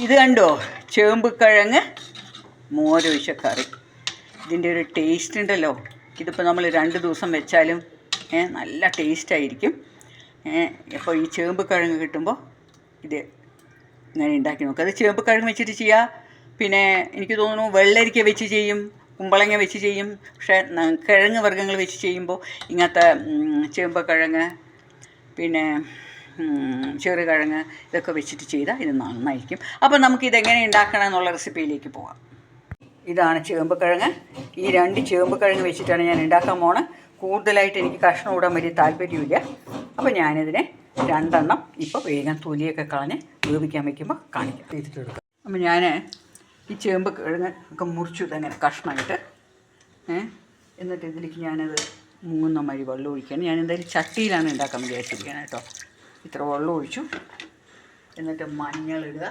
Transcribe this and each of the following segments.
ഇത് കണ്ടോ? ചേമ്പ് കിഴങ്ങ് മോരൊഴിച്ച കറി ഇതിന്റെ ഒരു ടേസ്റ്റ് ഉണ്ടല്ലോ. ഇതിപ്പോൾ നമ്മൾ രണ്ട് ദിവസം വെച്ചാലും നല്ല ടേസ്റ്റ് ആയിരിക്കും. അപ്പോൾ ഈ ചേമ്പ് കിഴങ്ങ് കിട്ടുമ്പോൾ ഇത് ഇങ്ങനെ ഉണ്ടാക്കി നോക്കുക അത് ചേമ്പ് കിഴങ്ങ് വെച്ചിട്ട് ചെയ്യുക പിന്നെ എനിക്ക് തോന്നുന്നു വെള്ളരിക്ക വെച്ച് ചെയ്യും കുമ്പളങ്ങ വെച്ച് ചെയ്യും. പക്ഷേ കിഴങ്ങ് വർഗങ്ങൾ വെച്ച് ചെയ്യുമ്പോൾ ഇങ്ങനത്തെ ചേമ്പക്കിഴങ്ങ് ചേമ്പ് കിഴങ്ങ് പിന്നെ ചെറുകിഴങ്ങ് ഇതൊക്കെ വെച്ചിട്ട് ചെയ്താൽ ഇത് നന്നായിരിക്കും. അപ്പോൾ നമുക്ക് ഇതെങ്ങനെ ഉണ്ടാക്കണം എന്നുള്ള റെസിപ്പിയിലേക്ക് പോകാം ഇതാണ് ചേമ്പ് ഈ രണ്ട് ചേമ്പ് കിഴങ്ങ് വെച്ചിട്ടാണ് ഞാൻ ഉണ്ടാക്കാൻ പോണത് കൂടുതലായിട്ട് എനിക്ക് കഷ്ണം ഇടാൻ വലിയ താല്പര്യമില്ല അപ്പോൾ ഞാനിതിനെ രണ്ടെണ്ണം ഇപ്പോൾ വേഗം തൊലിയൊക്കെ കളഞ്ഞ് വേവിക്കാൻ വയ്ക്കുമ്പോൾ കാണിക്കാം. ചെയ്തിട്ടെടുക്കാം അപ്പോൾ ഞാൻ ഈ ചേമ്പ് കിഴങ്ങ് ഒക്കെ മുറിച്ചു ഇതങ്ങനെ കഷ്ണമായിട്ട്. എന്നിട്ട് ഇതിലേക്ക് ഞാനത് മൂന്ന മഴി വെള്ളം ഒഴിക്കുകയാണ് ഞാൻ എന്തായാലും ചട്ടിയിലാണ് ഉണ്ടാക്കാൻ വിചാരിച്ചിരിക്കുന്നത് കേട്ടോ. ഇത്ര വെള്ളം ഒഴിച്ചു. എന്നിട്ട് മഞ്ഞളിടുക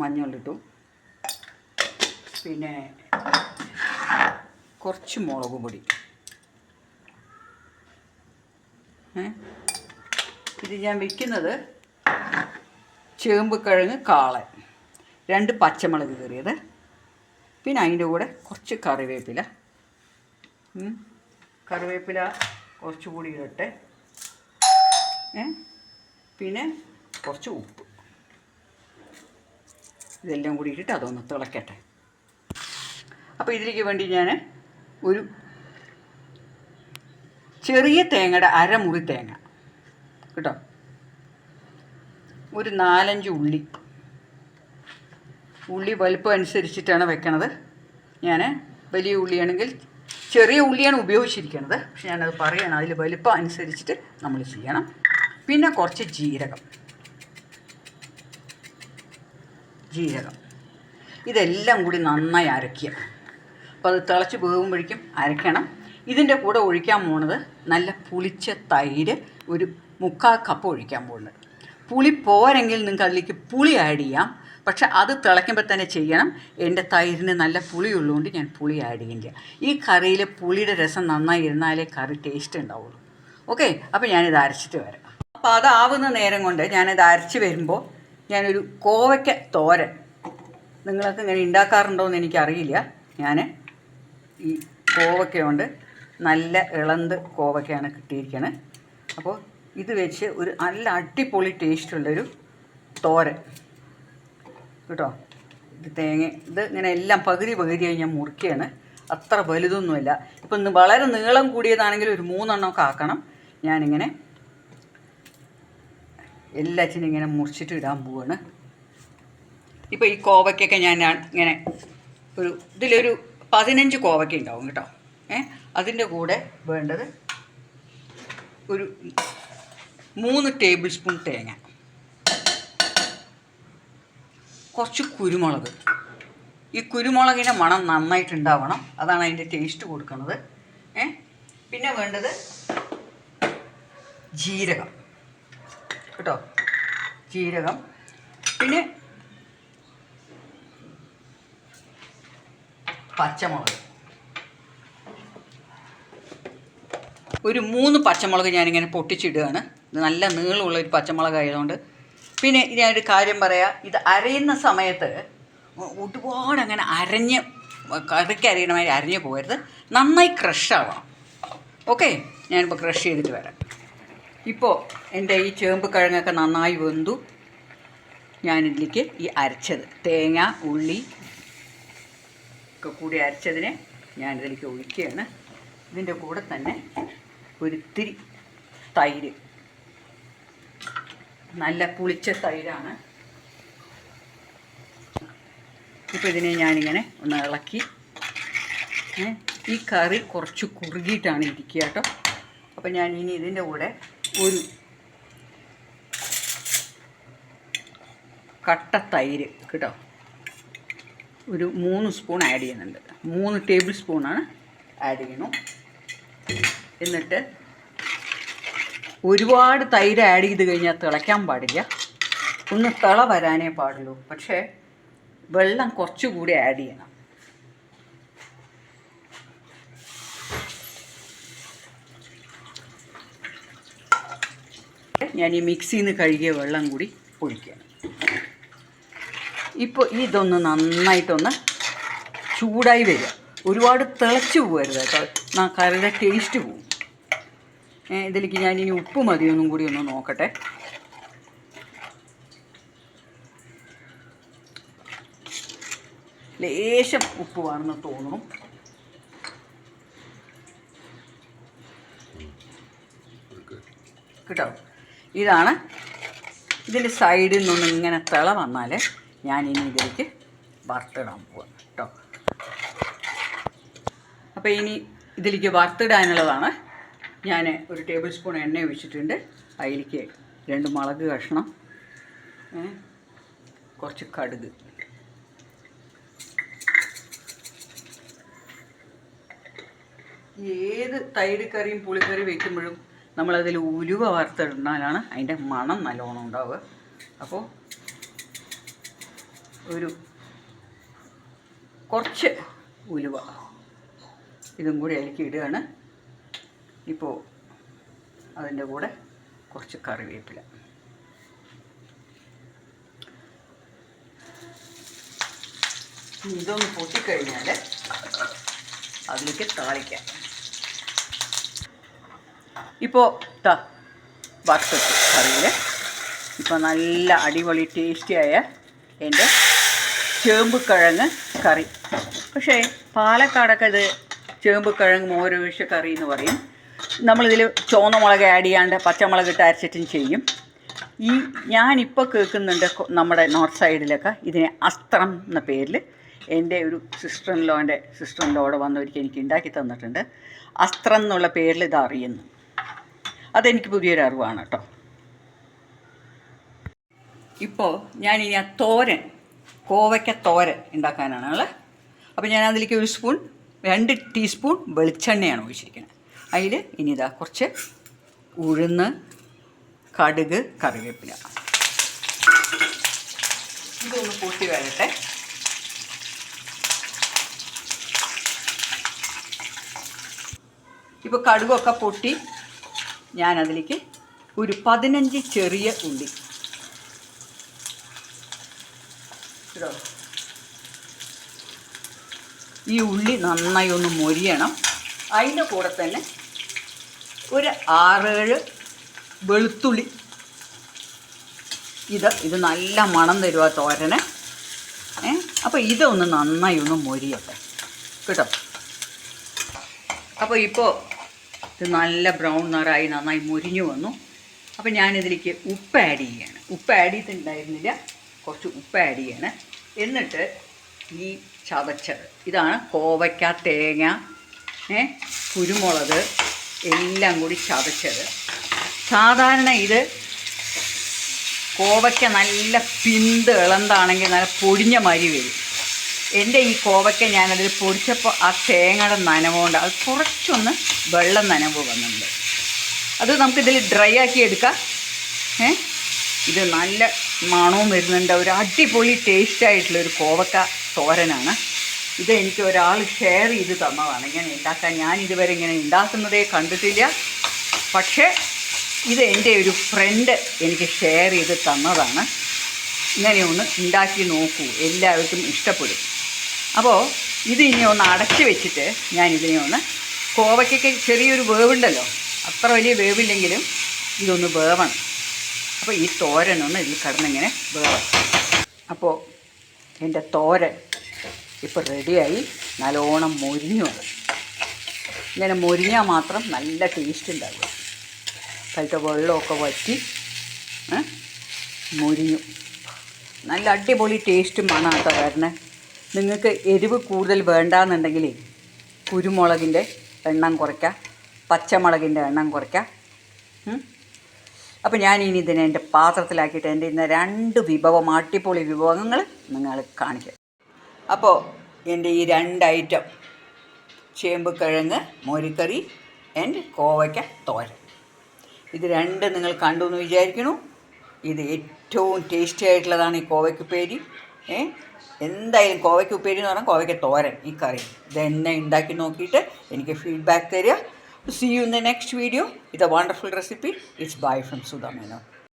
മഞ്ഞളിട്ടു പിന്നെ കുറച്ച് മുളക് പൊടി? ഇത് ഞാൻ വെക്കുന്നത് ചേമ്പ് കിഴങ്ങ് കാളൻ രണ്ട് പച്ചമുളക് കീറിയത്. പിന്നെ അതിന്റെ കൂടെ കുറച്ച് കറിവേപ്പില. കറിവേപ്പില കുറച്ചുകൂടി ഇടട്ടെ. പിന്നെ കുറച്ച് ഉപ്പ്. ഇതെല്ലാം കൂടി ഇട്ടിട്ട് അതൊന്ന് തിളക്കട്ടെ. അപ്പോൾ ഇതിലേക്ക് വേണ്ടി ഞാൻ ഒരു ചെറിയ തേങ്ങയുടെ അരമുറി തേങ്ങ. കേട്ടോ? ഒരു നാലഞ്ച് ഉള്ളി. ഉള്ളി വലുപ്പം അനുസരിച്ചിട്ടാണ് വെക്കണത്. ഞാൻ വലിയ ഉള്ളിയാണെങ്കിൽ ചെറിയ ഉള്ളിയാണ് ഉപയോഗിച്ചിരിക്കുന്നത്. പക്ഷെ ഞാനത് പറയണം അതിൽ വലിപ്പം അനുസരിച്ചിട്ട് നമ്മൾ ചെയ്യണം. പിന്നെ കുറച്ച് ജീരകം. ജീരകം. ഇതെല്ലാം കൂടി നന്നായി അരയ്ക്കുക. അപ്പോൾ അത് തിളച്ച് വേകുമ്പോഴേക്കും അരയ്ക്കണം. ഇതിന്റെ കൂടെ ഒഴിക്കാൻ പോണത് നല്ല പുളിച്ച തൈര് ഒരു മുക്കാൽ കപ്പ് ഒഴിക്കാൻ പോകുന്നത് പുളി പോരെങ്കിൽ നിങ്ങൾക്ക് അതിലേക്ക് പുളി ആഡ് ചെയ്യാം. പക്ഷെ അത് തിളയ്ക്കുമ്പോൾ തന്നെ ചെയ്യണം. എന്റെ തൈരിന് നല്ല പുളി ഉള്ളതുകൊണ്ട് ഞാൻ പുളി ആഡ് ചെയ്യുന്നില്ല ഈ കറിയിൽ പുളിയുടെ രസം നന്നായി ഇരുന്നാലേ കറി ടേസ്റ്റ് ഉണ്ടാവുള്ളൂ. ഓക്കെ അപ്പോൾ ഞാനിത് അരച്ചിട്ട് വരാം. അപ്പോൾ അതാവുന്ന നേരം കൊണ്ട് ഞാനിത് അരച്ച് വരുമ്പോൾ ഞാനൊരു കോവയ്ക്ക തോരൻ. നിങ്ങൾക്ക് ഇങ്ങനെ ഉണ്ടാക്കാറുണ്ടോ എന്ന് എനിക്കറിയില്ല. ഞാൻ ഈ കോവയ്ക്ക കൊണ്ട് നല്ല ഇളന്ത് കോവയ്ക്കയാണ് കിട്ടിയിരിക്കണത് അപ്പോൾ ഇത് വെച്ച് ഒരു നല്ല അടിപൊളി ടേസ്റ്റുള്ളൊരു തോരൻ. കേട്ടോ? ഇത് തേങ്ങ ഇത് ഇങ്ങനെ എല്ലാം പകുതി പകുതിയായി ഞാൻ മുറിക്കുകയാണ് അത്ര വലുതൊന്നുമല്ല. ഇപ്പം വളരെ നീളം കൂടിയതാണെങ്കിൽ ഒരു മൂന്നെണ്ണമൊക്കെ ആക്കണം. ഞാനിങ്ങനെ എല്ലാറ്റിനും ഇങ്ങനെ മുറിച്ചിട്ട് ഇടാൻ പോവാണ്. ഇപ്പോൾ ഈ കോവയ്ക്കൊക്കെ ഞാൻ ഇങ്ങനെ ഒരു ഇതിലൊരു പതിനഞ്ച് കോവയ്ക്ക ഉണ്ടാവും കേട്ടോ. ഏ? അതിന്റെ കൂടെ വേണ്ടത് ഒരു മൂന്ന് ടേബിൾ സ്പൂൺ തേങ്ങ. കുറച്ച് കുരുമുളക്. ഈ കുരുമുളകിന്റെ മണം നന്നായിട്ടുണ്ടാവണം. അതാണ് അതിന്റെ ടേസ്റ്റ് കൊടുക്കുന്നത് ഏ? പിന്നെ വേണ്ടത് ജീരകം. കേട്ടോ? ജീരകം. പിന്നെ പച്ചമുളക്. ഒരു മൂന്ന് പച്ചമുളക് ഞാനിങ്ങനെ പൊട്ടിച്ചിടുകയാണ്. നല്ല നീളമുള്ള ഒരു പച്ചമുളക് ആയതുകൊണ്ട് പിന്നെ ഞാനൊരു കാര്യം പറയാം. ഇത് അരയുന്ന സമയത്ത് ഒരുപാട് അങ്ങനെ അരഞ്ഞ് കറിക്ക് അരിയണ മാതിരി അരഞ്ഞ് പോകരുത്. നന്നായി ക്രഷ് ആവണം. ഓക്കെ ഞാനിപ്പോൾ ക്രഷ് ചെയ്തിട്ട് വരാം. ഇപ്പോൾ എന്റെ ഈ ചേമ്പ് കിഴങ്ങൊക്കെ നന്നായി വെന്തു. ഞാനിതിലേക്ക് ഈ അരച്ചത് തേങ്ങ ഉള്ളി ഒക്കെ കൂടി അരച്ചതിനെ ഞാനിതിലേക്ക് ഒഴിക്കുകയാണ്. ഇതിന്റെ കൂടെ തന്നെ ഒരിത്തിരി തൈര്. നല്ല പുളിച്ച തൈരാണ്. ഇപ്പോൾ ഇതിനെ ഞാനിങ്ങനെ ഒന്ന് ഇളക്കി. ഈ കറി കുറച്ച് കുറുകിയിട്ടാണ് ഇരിക്കുക കേട്ടോ. അപ്പോൾ ഞാൻ ഇനി ഇതിന്റെ കൂടെ ഒരു കട്ട തൈര് കേട്ടോ. ഒരു മൂന്ന് സ്പൂൺ ആഡ് ചെയ്യുന്നുണ്ട്. മൂന്ന് ടേബിൾ സ്പൂണാണ് ആഡ് ചെയ്യണം എന്നിട്ട് ഒരുപാട് തൈര് ആഡ് ചെയ്ത് കഴിഞ്ഞാൽ തിളയ്ക്കാൻ പാടില്ല. ഒന്ന് തിള വരാനേ പാടുള്ളൂ. പക്ഷേ വെള്ളം കുറച്ചുകൂടി ആഡ് ചെയ്യണം. ഞാൻ ഈ മിക്സിയിൽ നിന്ന് കഴുകിയ വെള്ളം കൂടി ഒഴിക്കുകയാണ് ഇപ്പോൾ ഇതൊന്ന് നന്നായിട്ടൊന്ന് ചൂടായി വരിക. ഒരുപാട് തിളച്ച് പോകരുത് കേട്ടോ. കറിയുടെ ടേസ്റ്റ് പോവും. ഇതിലേക്ക് ഞാൻ ഇനി ഉപ്പ് മതിയൊന്നും കൂടി ഒന്ന് നോക്കട്ടെ. ലേശം ഉപ്പ് വേണമെന്ന് തോന്നുന്നു കേട്ടോ? ഇതാണ്. ഇതിന്റെ സൈഡിൽ നിന്നൊന്ന് ഇങ്ങനെ തിള വന്നാൽ ഞാൻ ഇനി ഇതിലേക്ക് വറുത്തിടാൻ പോവാം. കേട്ടോ? അപ്പോൾ ഇനി ഇതിലേക്ക് വറുത്തിടാനുള്ളതാണ് ഞാൻ ഒരു ടേബിൾ സ്പൂൺ എണ്ണ ഒഴിച്ചിട്ടുണ്ട്. അതിലേക്ക് രണ്ട് മുളക് കഷ്ണം കുറച്ച് കടുക്. ഏത് തൈര് കറിയും പുളിക്കറി വെക്കുമ്പോഴും നമ്മളതിൽ ഉലുവ വറുത്തിടുന്നാലാണ് അതിന്റെ മണം നല്ലോണം ഉണ്ടാവുക. അപ്പോൾ ഒരു കുറച്ച് ഉലുവ ഇതും കൂടി അതിലേക്ക് ഇടുകയാണ്. ഇപ്പോൾ അതിന്റെ കൂടെ കുറച്ച് കറിവേപ്പില. ഇതൊന്ന് പൊട്ടിക്കഴിഞ്ഞാൽ അതിലേക്ക് താളിക്കാം. ഇപ്പോൾ താ കറിയിൽ ഇപ്പോൾ നല്ല അടിപൊളി ടേസ്റ്റിയായ എന്റെ ചേമ്പുക്കിഴങ്ങ് കറി. പക്ഷേ പാലക്കാടൊക്കെ ഇത് ചേമ്പുക്കിഴങ്ങ് മോരൊഴിച്ച കറി എന്ന് പറയും. നമ്മളിതിൽ ചുവന്ന മുളക് ആഡ് ചെയ്യാണ്ട് പച്ചമുളക് ഇട്ട് അരച്ചിട്ടും ചെയ്യും. ഈ ഞാനിപ്പോൾ കേൾക്കുന്നുണ്ട് നമ്മുടെ നോർത്ത് സൈഡിലൊക്കെ ഇതിനെ അസ്ത്രം എന്ന പേരിൽ എന്റെ ഒരു സിസ്റ്റർ ഇൻ ലോന്റെ സിസ്റ്റർ ഇൻ ലോടെ വന്നവർക്ക് എനിക്ക് ഉണ്ടാക്കി തന്നിട്ടുണ്ട്. അസ്ത്രം എന്നുള്ള പേരിൽ ഇത് അറിയുന്നു. അതെനിക്ക് പുതിയൊരു അറിവാണ് കേട്ടോ ഇപ്പോൾ ഞാനിനി ആ തോരൻ കോവയ്ക്ക തോരൻ ഉണ്ടാക്കാനാണ് അപ്പോൾ ഞാൻ അതിലേക്ക് ഒരു സ്പൂൺ രണ്ട് ടീസ്പൂൺ വെളിച്ചെണ്ണയാണ് ഒഴിച്ചിരിക്കുന്നത് അതിൽ ഇനി ഇതാ കുറച്ച് ഉഴുന്ന് കടുക് കറിവേപ്പില. ഇതൊന്ന് കൂട്ടി വരട്ടെ. ഇപ്പോൾ കടുകൊക്കെ പൊട്ടി ഞാനതിലേക്ക് ഒരു പതിനഞ്ച് ചെറിയ ഉള്ളി. ഈ ഉള്ളി നന്നായി ഒന്ന് മൊരിയണം. അതിന്റെ കൂടെ തന്നെ ഒരു ആറേഴ് വെളുത്തുള്ളി. ഇത് ഇത് നല്ല മണം തരുക തോരന്. ഏ അപ്പോൾ ഇതൊന്ന് നന്നായി ഒന്ന് മൊരിയട്ടെ. കേട്ടോ? അപ്പോൾ ഇപ്പോൾ ഇത് നല്ല ബ്രൗൺ നിറായി നന്നായി മൊരിഞ്ഞു വന്നു. അപ്പോൾ ഞാനിതിലേക്ക് ഉപ്പ് ആഡ് ചെയ്യാണ്. ഉപ്പ് ആഡ് ചെയ്തിട്ടുണ്ടായിരുന്നില്ല. കുറച്ച് ഉപ്പ് ആഡ് ചെയ്യാണ്. എന്നിട്ട് ഈ ചതച്ചത്. ഇതാണ് കോവയ്ക്ക തേങ്ങ കുരുമുളക് എല്ലാം കൂടി ചതച്ചത്. സാധാരണ ഇത് കോവയ്ക്ക നല്ല പിന്ത് ഇളന്താണെങ്കിൽ നല്ല പൊടിഞ്ഞ മരി വരും. എന്റെ ഈ കോവയ്ക്ക ഞാനതിൽ പൊടിച്ചപ്പോൾ ആ തേങ്ങയുടെ നനവുകൊണ്ട് അത് കുറച്ചൊന്ന് വെള്ളം നനവ് വന്നിട്ടുണ്ട്. അത് നമുക്കിതിൽ ഡ്രൈ ആക്കി എടുക്കാം. ഏ? ഇത് നല്ല മണവും വരുന്നുണ്ട്. ഒരു അടിപൊളി ടേസ്റ്റായിട്ടുള്ള ഒരു കോവക്ക തോരനാണ്. ഇത് എനിക്ക് ഒരാൾ ഷെയർ ചെയ്ത് തന്നതാണ്. ഇങ്ങനെ ഉണ്ടാക്കാൻ ഞാൻ ഇതുവരെ ഇങ്ങനെ ഉണ്ടാക്കുന്നതേ കണ്ടിട്ടില്ല. പക്ഷേ ഇത് എന്റെ ഒരു ഫ്രണ്ട് എനിക്ക് ഷെയർ ചെയ്ത് തന്നതാണ്. ഇങ്ങനെ ഒന്ന് ഉണ്ടാക്കി നോക്കൂ. എല്ലാവർക്കും ഇഷ്ടപ്പെടും. അപ്പോൾ ഇത് ഇനി ഒന്ന് അടച്ചു വെച്ചിട്ട് ഞാൻ ഇതിനെ ഒന്ന് കോവയ്ക്കൊക്കെ ചെറിയൊരു വേവുണ്ടല്ലോ. അത്ര വലിയ വേവില്ലെങ്കിലും ഇതൊന്ന് വേവണം. അപ്പോൾ ഈ തോരനൊന്ന് ഇതിൽ കിടന്നിങ്ങനെ വേവണം. അപ്പോൾ എന്റെ തോരൻ ഇപ്പോൾ റെഡിയായി. നല്ലോണം മൊരിഞ്ഞു അത്. ഇങ്ങനെ മൊരിഞ്ഞാൽ മാത്രം നല്ല ടേസ്റ്റ് ഉണ്ടാവുക. അതിലത്തെ വെള്ളമൊക്കെ വറ്റി മുരിഞ്ഞു. നല്ല അടിപൊളി ടേസ്റ്റും ആണ് കേട്ടോ വരണേ. നിങ്ങൾക്ക് എരിവ് കൂടുതൽ വേണ്ടാന്നുണ്ടെങ്കിൽ കുരുമുളകിന്റെ എണ്ണം കുറയ്ക്കാം. പച്ചമുളകിന്റെ എണ്ണം കുറയ്ക്കാം. ഉം. അപ്പോൾ ഞാൻ ഇനി ഇതിനെ എന്റെ പാത്രത്തിലാക്കിയിട്ട് എന്റെ ഇന്ന് രണ്ട് വിഭവം അടിപൊളി വിഭവങ്ങൾ നിങ്ങൾ കാണിക്കാം. അപ്പോൾ എന്റെ ഈ രണ്ട് ഐറ്റം ചേമ്പ് കിഴങ്ങ് മോരിക്കറി ആൻഡ് കോവയ്ക്ക തോരൻ. ഇത് രണ്ട് നിങ്ങൾ കണ്ടു എന്ന് വിചാരിക്കുന്നു. ഇത് ഏറ്റവും ടേസ്റ്റി ആയിട്ടുള്ളതാണ് ഈ കോവയ്ക്ക് ഉപ്പേരി. ഏ? എന്തായാലും കോവയ്ക്ക് ഉപ്പേരി എന്ന് പറഞ്ഞാൽ കോവയ്ക്ക തോരൻ ഈ കറി. ഇത് എന്നെ ഉണ്ടാക്കി നോക്കിയിട്ട് എനിക്ക് ഫീഡ്ബാക്ക് തരിക. See you in the next video ഇത് a wonderful recipe it's bye from Meno.